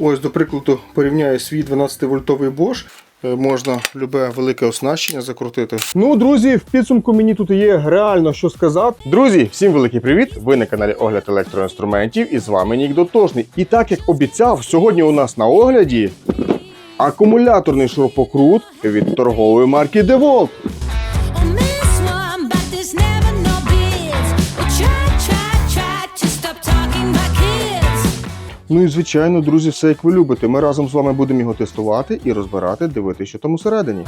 Ось, до прикладу, порівняю свій 12-вольтовий Bosch. Е, Можна любе велике оснащення закрутити. Ну, друзі, в підсумку мені тут є реально що сказати. Друзі, всім великий привіт! Ви на каналі Огляд електроінструментів і з вами Нік Дотошний. І так як обіцяв, сьогодні у нас на огляді акумуляторний шурупокрут від торгової марки DeWalt. Ну і звичайно, друзі, все як ви любите. Ми разом з вами будемо його тестувати і розбирати, дивитися, що там усередині.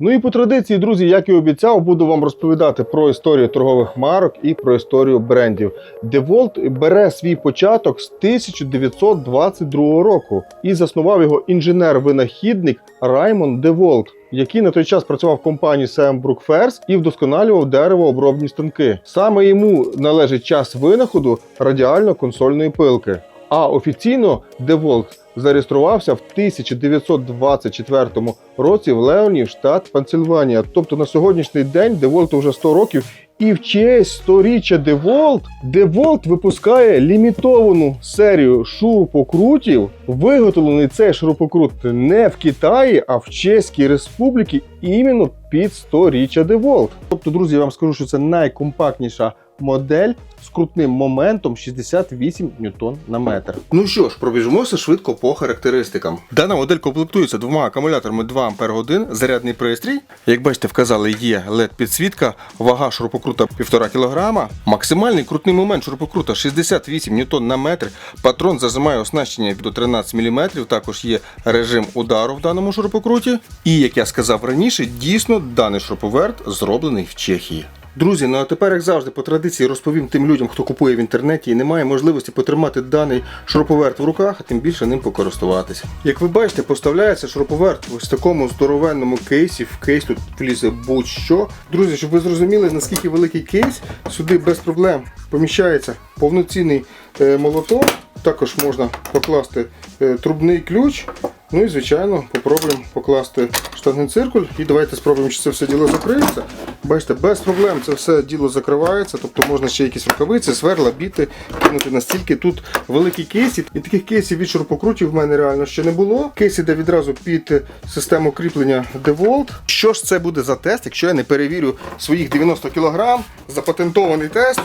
Ну і по традиції, друзі, як і обіцяв, буду вам розповідати про історію торгових марок і про історію брендів. DeWalt бере свій початок з 1922 року і заснував його інженер-винахідник Раймонд DeWalt, який на той час працював в компанії Sam Brook Fairs і вдосконалював деревообробні станки. Саме йому належить час винаходу радіально-консольної пилки. А офіційно DeWalt зареєструвався в 1924 році в Леоні, штат Пенсильванія. Тобто на сьогоднішній день DeWalt вже 100 років. І в честь 100-річчя DeWalt, DeWalt випускає лімітовану серію шурупокрутів. Виготовлений цей шурупокрут не в Китаї, а в Чеській Республіці іменно під 100-річчя DeWalt. Тобто, друзі, я вам скажу, що це найкомпактніша модель з крутним моментом 68 ньютон на метр. Ну що ж, пробіжимося швидко по характеристикам. Дана модель комплектується двома акумуляторами 2 Ах, зарядний пристрій. Як бачите, вказали, є led підсвітка, вага шурупокрута 1,5 кг, максимальний крутний момент шурупокрута 68 ньютон на метр. Патрон зажимає оснащення до 13 мм. Також є режим удару в даному шурупокруті. І як я сказав раніше, дійсно даний шуруповерт зроблений в Чехії. Друзі, ну а тепер, як завжди, по традиції розповім тим людям, хто купує в інтернеті і не має можливості потримати даний шуруповерт в руках, а тим більше ним покористуватися. Як ви бачите, поставляється шуруповерт в ось такому здоровенному кейсі. В кейс тут влізе будь-що. Друзі, щоб ви зрозуміли, наскільки великий кейс, сюди без проблем поміщається повноцінний е, молоток. Також можна покласти е, трубний ключ. Ну і звичайно, попробуємо покласти штангенциркуль. І давайте спробуємо, чи це все діло закриється. Бачите, без проблем це все діло закривається, тобто можна ще якісь рукавиці, сверла, біти кинути настільки тут великий кейс. І таких кейсів від шурупокрутів в мене реально ще не було. Кейс іде відразу під систему кріплення DeWalt. Що ж це буде за тест, якщо я не перевірю своїх 90 кг, запатентований тест.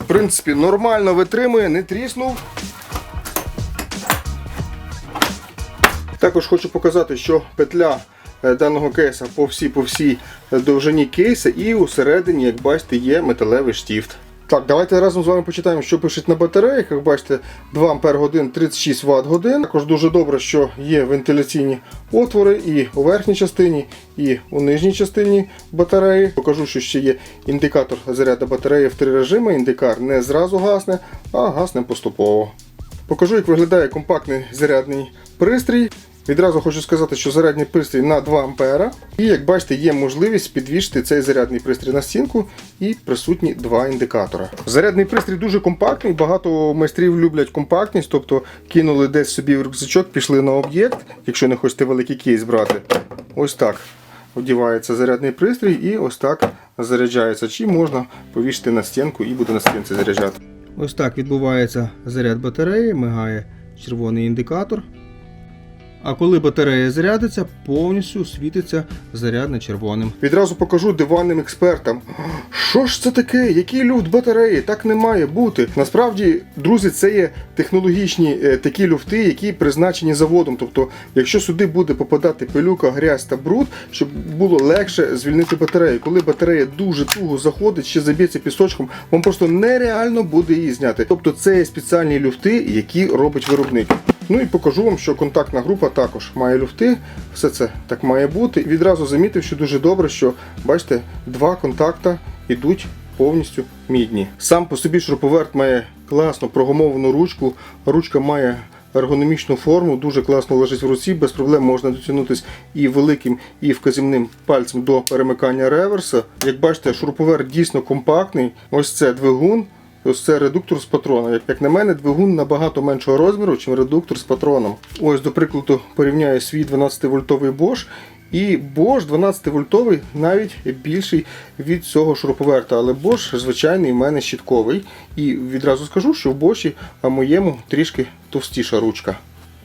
В принципі, нормально витримує, не тріснув. Також хочу показати, що петля е, даного кейса по всій по всій е, довжині кейса і усередині, як бачите, є металевий штіфт. Так, давайте разом з вами почитаємо, що пишуть на батареях. Як бачите, 2 Ампер годин 36 Вт годин. Також дуже добре, що є вентиляційні отвори і у верхній частині, і у нижній частині батареї. Покажу, що ще є індикатор заряду батареї в три режими. Індикар не зразу гасне, а гасне поступово. Покажу, як виглядає компактний зарядний пристрій. Відразу хочу сказати, що зарядний пристрій на 2 ампера. І як бачите, є можливість підвішити цей зарядний пристрій на стінку і присутні два індикатора. Зарядний пристрій дуже компактний, багато майстрів люблять компактність, тобто кинули десь собі в рюкзачок, пішли на об'єкт, якщо не хочете великий кейс брати. Ось так одівається зарядний пристрій і ось так заряджається. Чи можна повісити на стінку і буде на стінці заряджати. Ось так відбувається заряд батареї, мигає червоний індикатор. А коли батарея зарядиться, повністю світиться заряд на червоним. Відразу покажу диванним експертам. Що ж це таке? Який люфт батареї? Так не має бути. Насправді, друзі, це є технологічні е, такі люфти, які призначені заводом. Тобто, якщо сюди буде попадати пилюка, грязь та бруд, щоб було легше звільнити батарею. Коли батарея дуже туго заходить, ще заб'ється пісочком, вам просто нереально буде її зняти. Тобто, це є спеціальні люфти, які робить виробник. Ну і покажу вам, що контактна група також має люфти. Все це так має бути. І відразу замітив, що дуже добре, що бачите, два контакта йдуть повністю мідні. Сам по собі шуруповерт має класно прогумовану ручку. Ручка має ергономічну форму, дуже класно лежить в руці, без проблем можна дотягнутися і великим, і вказівним пальцем до перемикання реверса. Як бачите, шуруповерт дійсно компактний. Ось це двигун. Ось це редуктор з патроном. Як, на мене, двигун набагато меншого розміру, ніж редуктор з патроном. Ось, до прикладу, порівняю свій 12-вольтовий Bosch І Bosch 12 вольтовий навіть більший від цього шуруповерта. Але Bosch звичайний в мене щітковий. І відразу скажу, що в Bosch моєму трішки товстіша ручка.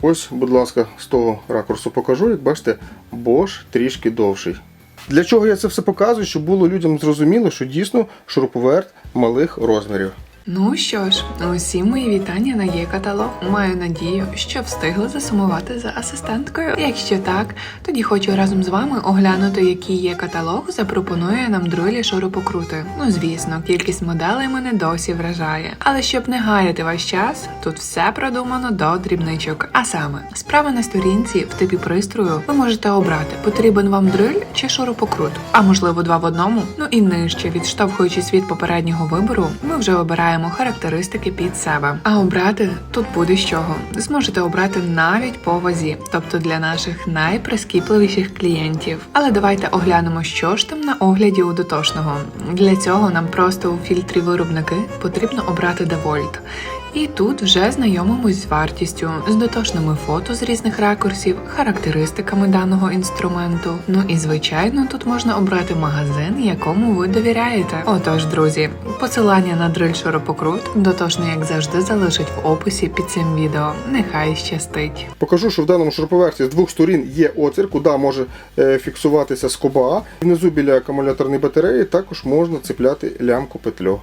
Ось, будь ласка, з того ракурсу покажу. Як бачите, Bosch трішки довший. Для чого я це все показую? Щоб було людям зрозуміло, що дійсно шуруповерт малих розмірів. Ну що ж, усі мої вітання на є каталог. Маю надію, що встигли засумувати за асистенткою. Якщо так, тоді хочу разом з вами оглянути, який є каталог запропонує нам друйлі шурупокрути. Ну звісно, кількість моделей мене досі вражає. Але щоб не гаяти ваш час, тут все продумано до дрібничок. А саме, справа на сторінці в типі пристрою ви можете обрати, потрібен вам дриль чи шурупокрут, а можливо два в одному. Ну і нижче, відштовхуючись від попереднього вибору, ми вже обираємо характеристики під себе. А обрати тут буде з чого. Зможете обрати навіть по вазі, тобто для наших найприскіпливіших клієнтів. Але давайте оглянемо, що ж там на огляді у дотошного. Для цього нам просто у фільтрі виробники потрібно обрати девольт. І тут вже знайомимось з вартістю, з дотошними фото з різних ракурсів, характеристиками даного інструменту. Ну і звичайно, тут можна обрати магазин, якому ви довіряєте. Отож, друзі, посилання на дриль шуропокрут дотошно, як завжди, залишить в описі під цим відео. Нехай щастить. Покажу, що в даному шуруповерті з двох сторін є отвір, куди може е, фіксуватися скоба. Внизу біля акумуляторної батареї також можна цепляти лямку петлю.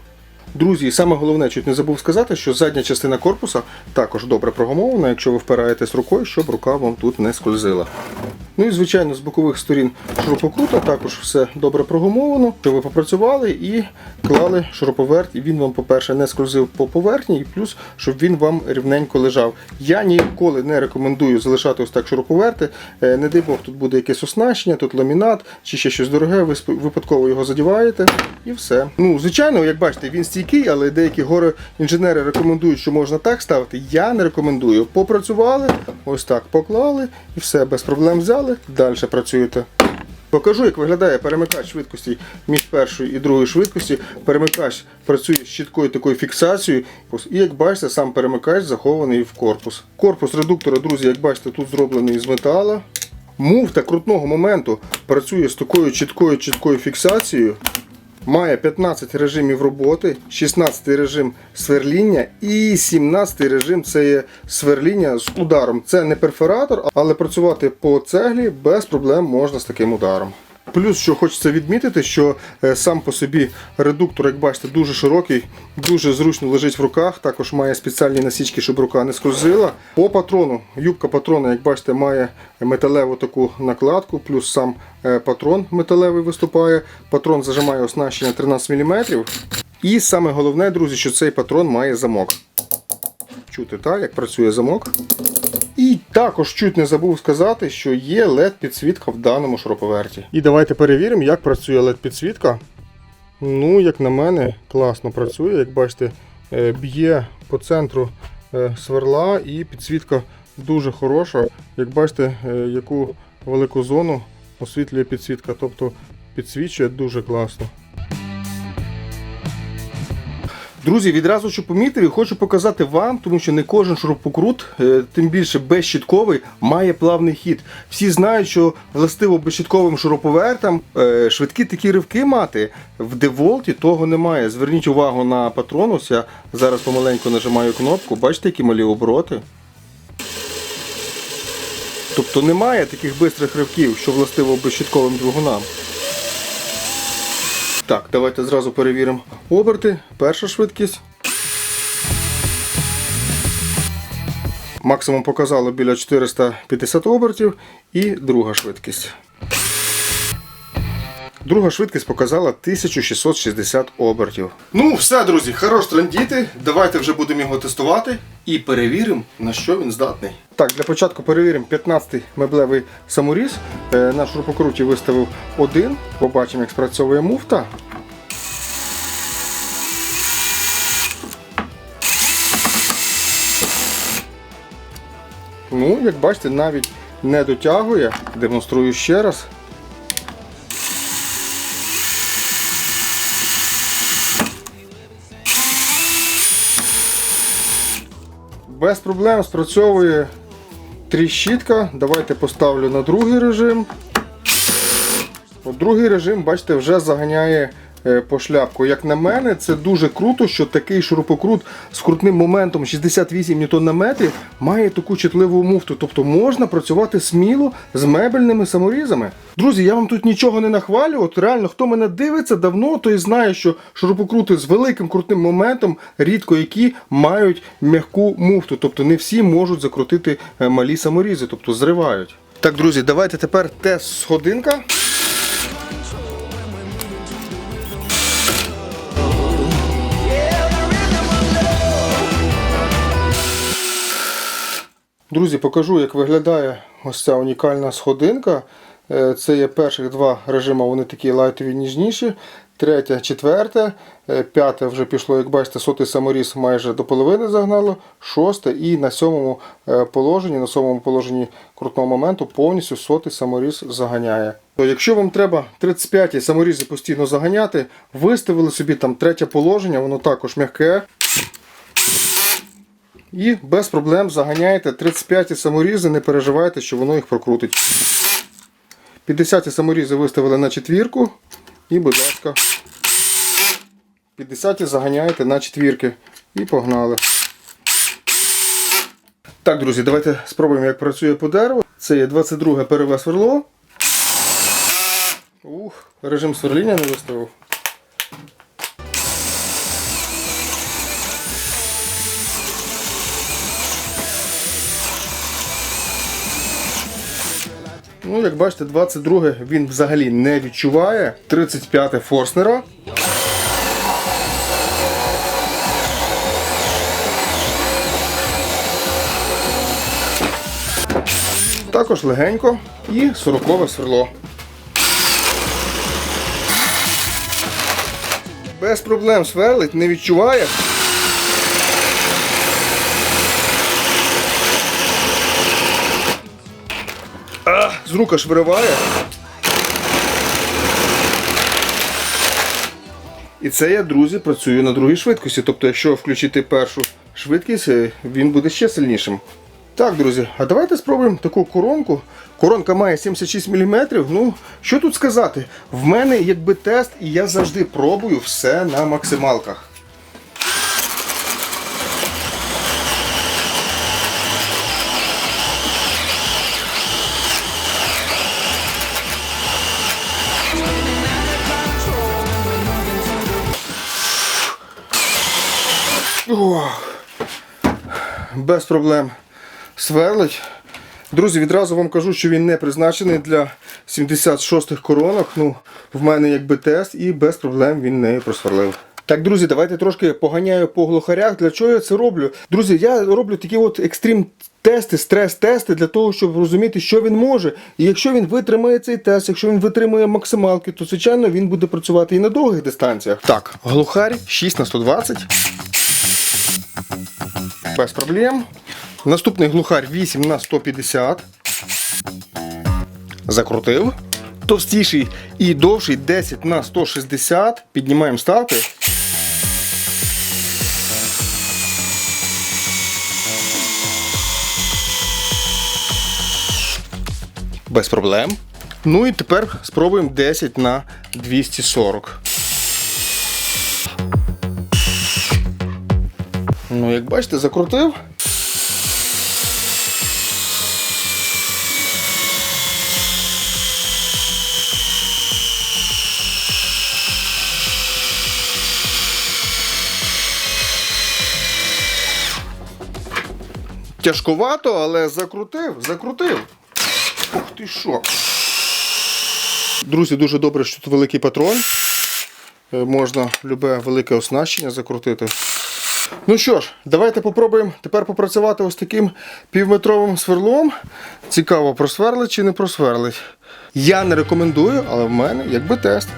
Друзі, саме головне, чуть не забув сказати, що задня частина корпуса також добре прогумована, якщо ви впираєтесь рукою, щоб рука вам тут не скользила. Ну і звичайно, з бокових сторін шурупокрута також все добре прогумовано, що ви попрацювали і клали шуруповерт, і він вам, по-перше, не скользив по поверхні, і плюс, щоб він вам рівненько лежав. Я ніколи не рекомендую залишати ось так шуруповерти. Е, Не дай Бог, тут буде якесь оснащення, тут ламінат чи ще щось дороге, ви випадково його задіваєте і все. Ну, звичайно, як бачите, він стійкий, але деякі горе інженери рекомендують, що можна так ставити. Я не рекомендую. Попрацювали, ось так поклали і все, без проблем взяли, далі працюєте. Покажу, як виглядає перемикач швидкості між першою і другою швидкості. Перемикач працює з чіткою такою фіксацією. І як бачите, сам перемикач захований в корпус. Корпус редуктора, друзі, як бачите, тут зроблений з метала. Муфта крутного моменту працює з такою чіткою чіткою фіксацією. Має 15 режимів роботи, 16 режим сверління і 17 режим це є сверління з ударом. Це не перфоратор, але працювати по цеглі без проблем можна з таким ударом. Плюс, що хочеться відмітити, що е, сам по собі редуктор, як бачите, дуже широкий, дуже зручно лежить в руках. Також має спеціальні насічки, щоб рука не скользила. По патрону, юбка патрона, як бачите, має металеву таку накладку, плюс сам е, патрон металевий виступає. Патрон зажимає оснащення 13 мм. І саме головне, друзі, що цей патрон має замок. Чути, так, як працює замок. І також чуть не забув сказати, що є led підсвітка в даному шуруповерті. І давайте перевіримо, як працює led підсвітка. Ну, як на мене, класно працює. Як бачите, е, б'є по центру е, сверла і підсвітка дуже хороша. Як бачите, е, яку велику зону освітлює підсвітка, тобто підсвічує дуже класно. Друзі, відразу що помітив і хочу показати вам, тому що не кожен шурупокрут, е, тим більше безщітковий, має плавний хід. Всі знають, що властиво безщітковим шуруповертам е, швидкі такі ривки мати. В деволті того немає. Зверніть увагу на патронус. Я зараз помаленьку нажимаю кнопку. Бачите, які малі обороти. Тобто немає таких бистрих ривків, що властиво безщітковим двигунам. Так, давайте зразу перевіримо оберти. Перша швидкість. Максимум показало біля 450 обертів. І друга швидкість. Друга швидкість показала 1660 обертів. Ну, все, друзі, хорош трендіти. Давайте вже будемо його тестувати і перевіримо, на що він здатний. Так, для початку перевіримо 15-й меблевий саморіз. Е, На шурупокруті виставив один. Побачимо, як спрацьовує муфта. Ну, як бачите, навіть не дотягує. Демонструю ще раз. без проблем спрацьовує тріщітка. Давайте поставлю на другий режим. Другий режим, бачите, вже заганяє по шляпку. Як на мене, це дуже круто, що такий шурупокрут з крутним моментом 68 Нм має таку чутливу муфту. Тобто можна працювати сміло з мебельними саморізами. Друзі, я вам тут нічого не нахвалю. От реально, хто мене дивиться давно, той знає, що шурупокрути з великим крутним моментом рідко які мають м'яку муфту. Тобто не всі можуть закрутити е, малі саморізи, тобто зривають. Так, друзі, давайте тепер тест Друзі, покажу, як виглядає ось ця унікальна сходинка. Е, Це є перших два режими, вони такі лайтові ніжніші. Третє, четверте, п'яте вже пішло, як бачите, сотий саморіз майже до половини загнало. Шосте і на сьомому е, положенні, на сьомому положенні крутного моменту повністю сотий саморіз заганяє. То якщо вам треба 35 саморізи постійно заганяти, виставили собі там третє положення, воно також м'яке. І без проблем заганяєте 35 саморізи, не переживайте, що воно їх прокрутить. 50 саморізи виставили на четвірку. І, будь ласка, 50 заганяєте на четвірки. І погнали. Так, друзі, давайте спробуємо, як працює по дереву. Це є 22 переве сверло. Ух, режим сверління не виставив. Ну, як бачите, 22 він взагалі не відчуває. 35 Форснера. Також легенько і 40 сверло. Без проблем сверлить, не відчуває. З рук аж вириває. І це я, друзі, працюю на другій швидкості. Тобто, якщо включити першу швидкість, е, він буде ще сильнішим. Так, друзі, а давайте спробуємо таку коронку. Коронка має 76 мм. Ну, що тут сказати? В мене якби тест, і я завжди пробую все на максималках. Без проблем сверлить. Друзі, відразу вам кажу, що він не призначений для 76-х коронок. Ну, в мене якби тест і без проблем він нею просверлив. Так, друзі, давайте трошки поганяю по глухарях. Для чого я це роблю? Друзі, я роблю такі от екстрім тести, стрес-тести для того, щоб розуміти, що він може. І якщо він витримає цей тест, якщо він витримує максималки, то звичайно він буде працювати і на довгих дистанціях. Так, глухарь 6 на 120 без проблем. Наступний глухарь 8 на 150. Закрутив. Товстіший і довший 10 на 160. Піднімаємо ставки. Без проблем. Ну і тепер спробуємо 10 на 240. Ну, як бачите, закрутив. Тяжковато, але закрутив, закрутив. Ух ти що. Друзі, дуже добре, що тут великий патрон. Е, Можна любе велике оснащення закрутити. Ну що ж, давайте попробуємо тепер попрацювати ось таким півметровим сверлом. Цікаво, просверлить чи не просверлить. Я не рекомендую, але в мене якби тест.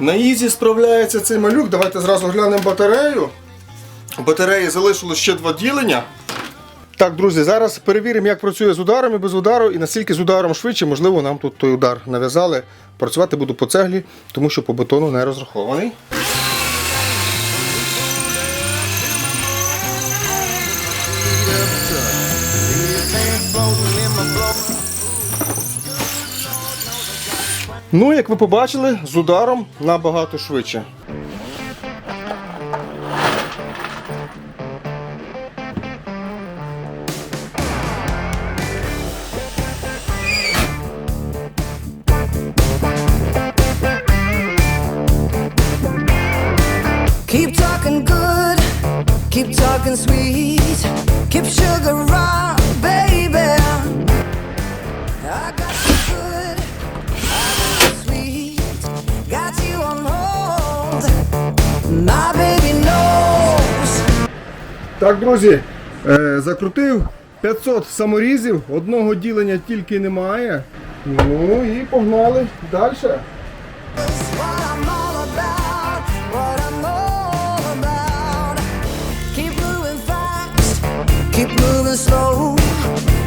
На ізі справляється цей малюк. Давайте зразу глянемо батарею. Батареї залишилось ще два ділення. Так, друзі, зараз перевіримо, як працює з ударом і без удару, і наскільки з ударом швидше, можливо, нам тут той удар нав'язали. Працювати буду по цеглі, тому що по бетону не розрахований. Ну, як ви побачили, з ударом набагато швидше. Так, друзі, е, закрутив 500 саморізів, одного ділення тільки немає. Ну і погнали далі.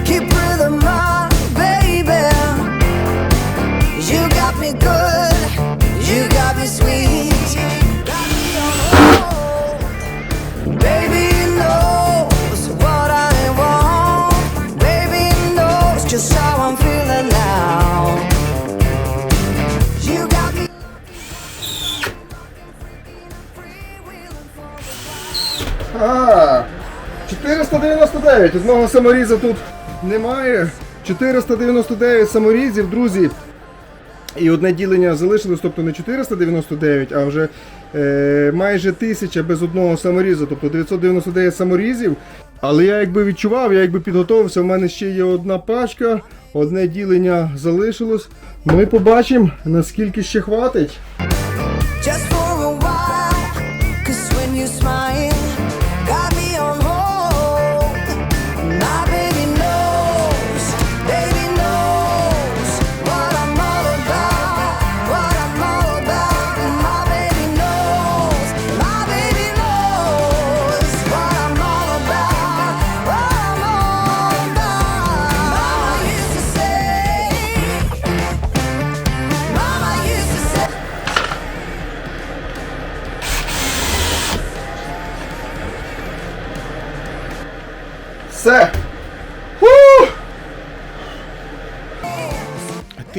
Keep rhythm on, baby. You got me good, А, 499. Одного саморіза тут немає. 499 саморізів, друзі. І одне ділення залишилось, тобто не 499, а вже е, майже 1000 без одного саморізу, тобто 999 саморізів. Але я якби відчував, я якби підготувався, в мене ще є одна пачка, одне ділення залишилось. Ми побачимо, наскільки ще хватить.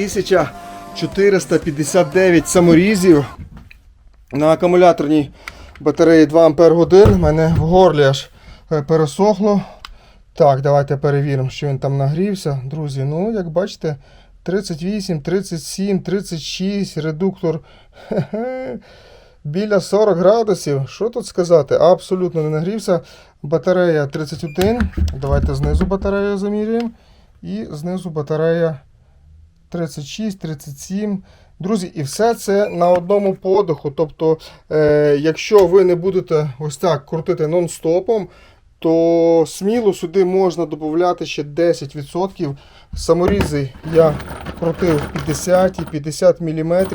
1459 саморізів на акумуляторній батареї 2 Ампер годин. У мене в горлі аж е, пересохло. Так, давайте перевіримо, що він там нагрівся. Друзі, ну, як бачите, 38, 37, 36, редуктор. Біля 40 градусів. Що тут сказати? Абсолютно не нагрівся. Батарея 31. Давайте знизу батарею замірюємо. І знизу батарея 36, 37. Друзі, і все це на одному подиху. Тобто, е, якщо ви не будете ось так крутити нон-стопом, то сміло сюди можна додати ще 10%. Саморізи я крутив 50 і 50 мм.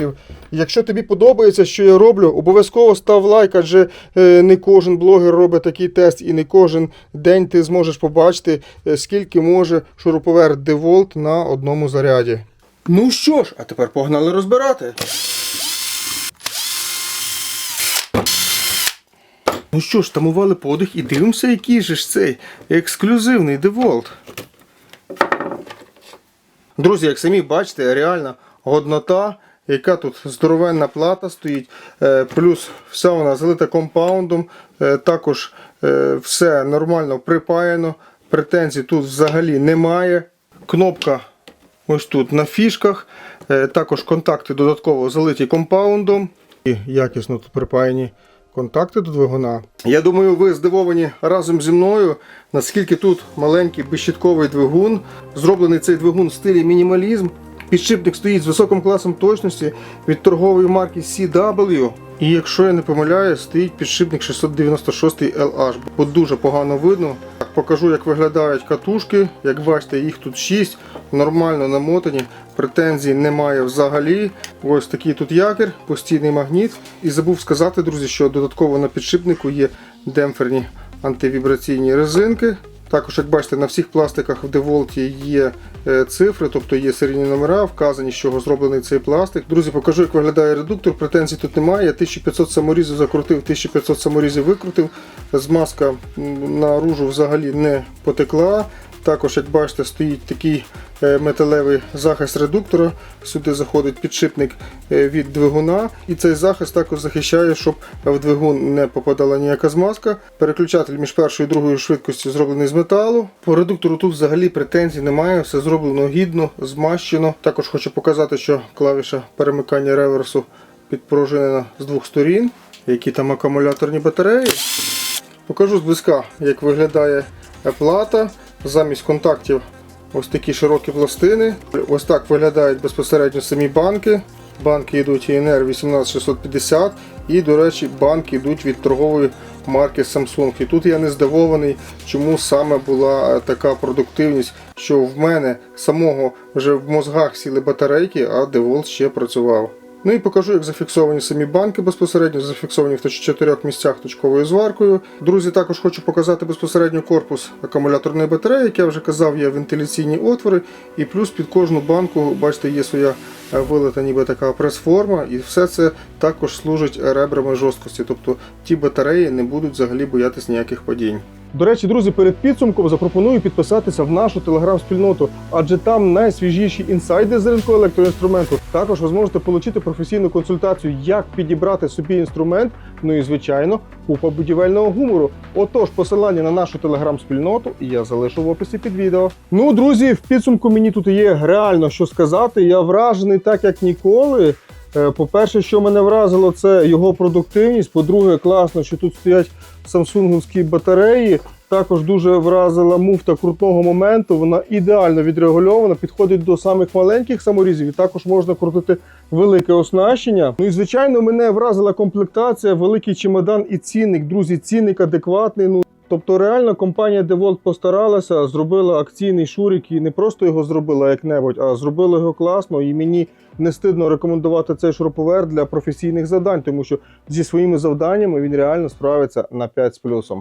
Якщо тобі подобається, що я роблю, обов'язково став лайк, адже е, не кожен блогер робить такий тест, і не кожен день ти зможеш побачити, е, скільки може шуруповерт DeWalt на одному заряді. Ну що ж, а тепер погнали розбирати. Ну що ж, тамували подих і дивимося, який же ж цей ексклюзивний DeWalt. Друзі, як самі бачите, реальна годнота, яка тут здоровенна плата стоїть, е, плюс вся вона залита компаундом, е, також е, все нормально припаяно, претензій тут взагалі немає. Кнопка ось тут на фішках, е, також контакти додатково залиті компаундом і якісно тут припаяні контакти до двигуна. Я думаю, ви здивовані разом зі мною, наскільки тут маленький безщитковий двигун. Зроблений цей двигун в стилі мінімалізм. Підшипник стоїть з високим класом точності від торгової марки CW. І якщо я не помиляю, стоїть підшипник 696 LH, бо дуже погано видно. Покажу, як виглядають катушки. Як бачите, їх тут 6, нормально намотані, претензій немає взагалі. Ось такий тут якір, постійний магніт. І забув сказати, друзі, що додатково на підшипнику є демпферні антивібраційні резинки. Також, як бачите, на всіх пластиках в Деволті є е, цифри, тобто є серійні номера, вказані, з чого зроблений цей пластик. Друзі, покажу, як виглядає редуктор. Претензій тут немає. Я 1500 саморізів закрутив, 1500 саморізів викрутив. Змазка наружу взагалі не потекла. Також, як бачите, стоїть такий е, металевий захист редуктора. Сюди заходить підшипник е, від двигуна, і цей захист також захищає, щоб в двигун не попадала ніяка змазка. Переключатель між першою і другою швидкістю зроблений з металу. По редуктору тут взагалі претензій немає, все зроблено гідно, змащено. Також хочу показати, що клавіша перемикання реверсу підпружинена з двох сторін, які там акумуляторні батареї. Покажу зблизька, як виглядає плата. Замість контактів ось такі широкі пластини. Ось так виглядають безпосередньо самі банки. Банки йдуть ІНР 18650 і, до речі, банки йдуть від торгової марки Samsung. І тут я не здивований, чому саме була е, така продуктивність, що в мене самого вже в мозгах сіли батарейки, а DeWalt ще працював. Ну і покажу, як зафіксовані самі банки безпосередньо, зафіксовані в чотирьох місцях точковою зваркою. Друзі, також хочу показати безпосередньо корпус акумуляторної батареї. Як я вже казав, є вентиляційні отвори, і плюс під кожну банку, бачите, є своя е, вилита ніби така прес-форма, і все це також служить ребрами жорсткості. Тобто ті батареї не будуть взагалі боятись ніяких падінь. До речі, друзі, перед підсумком запропоную підписатися в нашу телеграм-спільноту, адже там найсвіжіші інсайди з ринку електроінструменту. Також ви зможете отримати професійну консультацію, як підібрати собі інструмент. Ну і звичайно, купа будівельного гумору. Отож, посилання на нашу телеграм-спільноту я залишу в описі під відео. Ну, друзі, в підсумку мені тут є реально що сказати. Я вражений так, як ніколи. Е, По-перше, що мене вразило, це його продуктивність. По-друге, класно, що тут стоять самсунгівські батареї. Також дуже вразила муфта крутного моменту. Вона ідеально відрегульована, підходить до самих маленьких саморізів. І також можна крутити велике оснащення. Ну і звичайно, мене вразила комплектація, великий чемодан і цінник. Друзі, цінник адекватний. Ну Тобто реально компанія DeWalt постаралася, зробила акційний шурик і не просто його зробила як-небудь, а зробила його класно. І мені не стидно рекомендувати цей шуруповерт для професійних завдань, тому що зі своїми завданнями він реально справиться на 5 з плюсом.